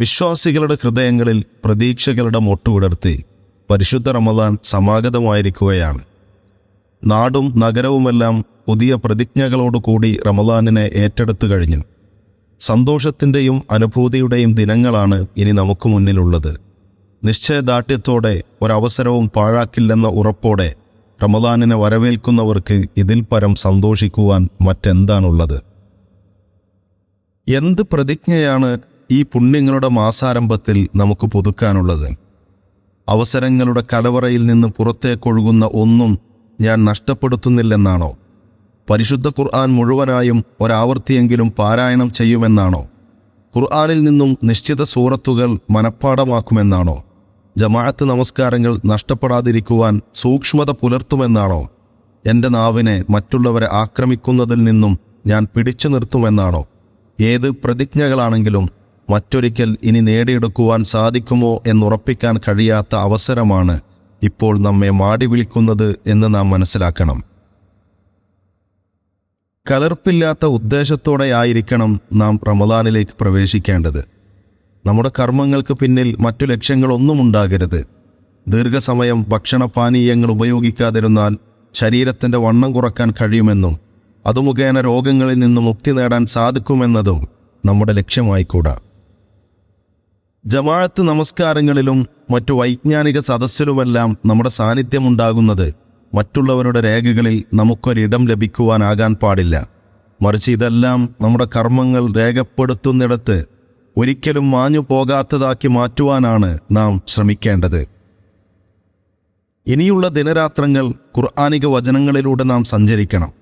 വിശ്വാസികളുടെ ഹൃദയങ്ങളിൽ പ്രതീക്ഷകളുടെ മൊട്ടുവിടർത്തി പരിശുദ്ധ റമദാൻ സമാഗതമായിരിക്കുകയാണ്. നാടും നഗരവുമെല്ലാം പുതിയ പ്രതിജ്ഞകളോടുകൂടി റമദാനിനെ ഏറ്റെടുത്തു കഴിഞ്ഞു. സന്തോഷത്തിന്റെയും അനുഭൂതിയുടെയും ദിനങ്ങളാണ് ഇനി നമുക്ക് മുന്നിലുള്ളത്. നിശ്ചയദാർഢ്യത്തോടെ ഒരവസരവും പാഴാക്കില്ലെന്ന ഉറപ്പോടെ റമദാനിനെ വരവേൽക്കുന്നവർക്ക് ഇതിൽ പരം സന്തോഷിക്കുവാൻ മറ്റെന്താണുള്ളത്? എന്ത് പ്രതിജ്ഞയാണ് ഈ പുണ്യങ്ങളുടെ മാസാരംഭത്തിൽ നമുക്ക് പുതുക്കാനുള്ളത്. അവസരങ്ങളുടെ കലവറയിൽ നിന്ന് പുറത്തേക്കൊഴുകുന്ന ഒന്നും ഞാൻ നഷ്ടപ്പെടുത്തുന്നില്ലെന്നാണോ? പരിശുദ്ധ ഖുർആൻ മുഴുവനായും ഒരാവർത്തിയെങ്കിലും പാരായണം ചെയ്യുമെന്നാണോ? ഖുർആനിൽ നിന്നും നിശ്ചിത സൂറത്തുകൾ മനഃപ്പാടമാക്കുമെന്നാണോ ജമാഅത്ത് നമസ്കാരങ്ങൾ നഷ്ടപ്പെടാതിരിക്കുവാൻ സൂക്ഷ്മത പുലർത്തുമെന്നാണോ? എന്റെ നാവിനെ മറ്റുള്ളവരെ ആക്രമിക്കുന്നതിൽ നിന്നും ഞാൻ പിടിച്ചു നിർത്തുമെന്നാണോ? ഏത് പ്രതിജ്ഞകളാണെങ്കിലും മറ്റൊരിക്കൽ ഇനി നേടിയെടുക്കുവാൻ സാധിക്കുമോ എന്നുറപ്പിക്കാൻ കഴിയാത്ത അവസരമാണ് ഇപ്പോൾ നമ്മെ മാടി വിളിക്കുന്നത് എന്ന് നാം മനസ്സിലാക്കണം. കലർപ്പില്ലാത്ത ഉദ്ദേശത്തോടെ ആയിരിക്കണം നാം റമദാനിലേക്ക് പ്രവേശിക്കേണ്ടത്. നമ്മുടെ കർമ്മങ്ങൾക്ക് പിന്നിൽ മറ്റു ലക്ഷ്യങ്ങളൊന്നും ഉണ്ടാകരുത്. ദീർഘസമയം ഭക്ഷണപാനീയങ്ങൾ ഉപയോഗിക്കാതിരുന്നാൽ ശരീരത്തിന്റെ വണ്ണം കുറയ്ക്കാൻ കഴിയുമെന്നും അതുമുഖേന രോഗങ്ങളിൽ നിന്ന് മുക്തി നേടാൻ സാധിക്കുമെന്നതും നമ്മുടെ ലക്ഷ്യമായിക്കൂടാ. ജമാഅത്ത് നമസ്കാരങ്ങളിലും മറ്റു വൈജ്ഞാനിക സദസ്സിലുമെല്ലാം നമ്മുടെ സാന്നിധ്യമുണ്ടാകുന്നത് മറ്റുള്ളവരുടെ രേഖകളിൽ നമുക്കൊരിടം ലഭിക്കുവാനാകാൻ പാടില്ല. മറിച്ച് ഇതെല്ലാം നമ്മുടെ കർമ്മങ്ങൾ രേഖപ്പെടുത്തുന്നിടത്ത് ഒരിക്കലും മാഞ്ഞു പോകാത്തതാക്കി മാറ്റുവാനാണ് നാം ശ്രമിക്കേണ്ടത്. ഇനിയുള്ള ദിനരാത്രങ്ങൾ ഖുർആാനിക വചനങ്ങളിലൂടെ നാം സഞ്ചരിക്കണം.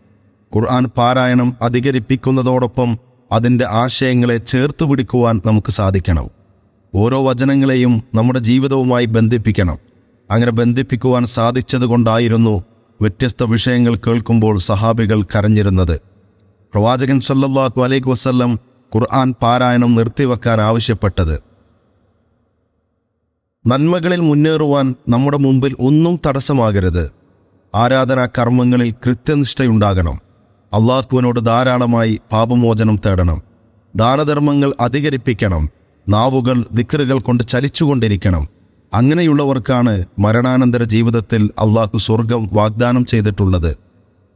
ഖുർആൻ പാരായണം അധികരിപ്പിക്കുന്നതോടൊപ്പം അതിന്റെ ആശയങ്ങളെ ചേർത്തു പിടിക്കുവാൻ നമുക്ക് സാധിക്കണം. ഓരോ വചനങ്ങളെയും നമ്മുടെ ജീവിതവുമായി ബന്ധിപ്പിക്കണം. അങ്ങനെ ബന്ധിപ്പിക്കുവാൻ സാധിച്ചതുകൊണ്ടായിരുന്നു വ്യത്യസ്ത വിഷയങ്ങൾ കേൾക്കുമ്പോൾ സഹാബികൾ കരഞ്ഞിരുന്നത്. പ്രവാചകൻ സല്ലാഹു അലൈഹി വസ്ല്ലം ഖുർആൻ പാരായണം നിർത്തിവെക്കാൻ ആവശ്യപ്പെട്ടത്. നന്മകളിൽ മുന്നേറുവാൻ നമ്മുടെ മുമ്പിൽ ഒന്നും തടസ്സമാകരുത്. ആരാധനാ കർമ്മങ്ങളിൽ കൃത്യനിഷ്ഠയുണ്ടാകണം. അള്ളാഹുവിനോട് ധാരാളമായി പാപമോചനം തേടണം. ദാനധർമ്മങ്ങൾ അധികരിപ്പിക്കണം. നാവുകൾ ദിക്കറുകൾ കൊണ്ട് ചലിച്ചുകൊണ്ടിരിക്കണം. അങ്ങനെയുള്ളവർക്കാണ് മരണാനന്തര ജീവിതത്തിൽ അള്ളാഹു സ്വർഗം വാഗ്ദാനം ചെയ്തിട്ടുള്ളത്.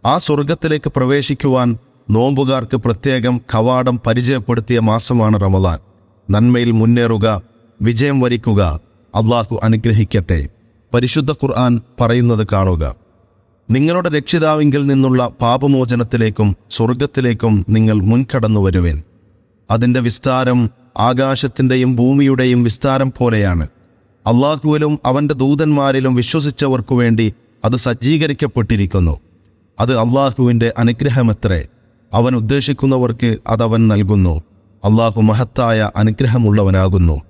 ആ സ്വർഗത്തിലേക്ക് പ്രവേശിക്കുവാൻ നോമ്പുകാർക്ക് പ്രത്യേകം കവാടം പരിചയപ്പെടുത്തിയ മാസമാണ് റമദാൻ. നന്മയിൽ മുന്നേറുക വിജയം വരിക്കുക അള്ളാഹു അനുഗ്രഹിക്കട്ടെ. പരിശുദ്ധ ഖുർആൻ പറയുന്നത് കാണുക. നിങ്ങളുടെ രക്ഷിതാവിങ്കിൽ നിന്നുള്ള പാപമോചനത്തിലേക്കും സ്വർഗത്തിലേക്കും നിങ്ങൾ മുൻകടന്നു വരുവേൻ. അതിന്റെ വിസ്താരം ആകാശത്തിന്റെയും ഭൂമിയുടെയും വിസ്താരം പോലെയാണ്. അള്ളാഹുവിലും അവന്റെ ദൂതന്മാരിലും വിശ്വസിച്ചവർക്കു വേണ്ടി അത് സജ്ജീകരിക്കപ്പെട്ടിരിക്കുന്നു. അത് അള്ളാഹുവിന്റെ അനുഗ്രഹമത്രേ. അവൻ ഉദ്ദേശിക്കുന്നവർക്ക് അതവൻ നൽകുന്നു. അള്ളാഹു മഹത്തായ അനുഗ്രഹമുള്ളവനാകുന്നു.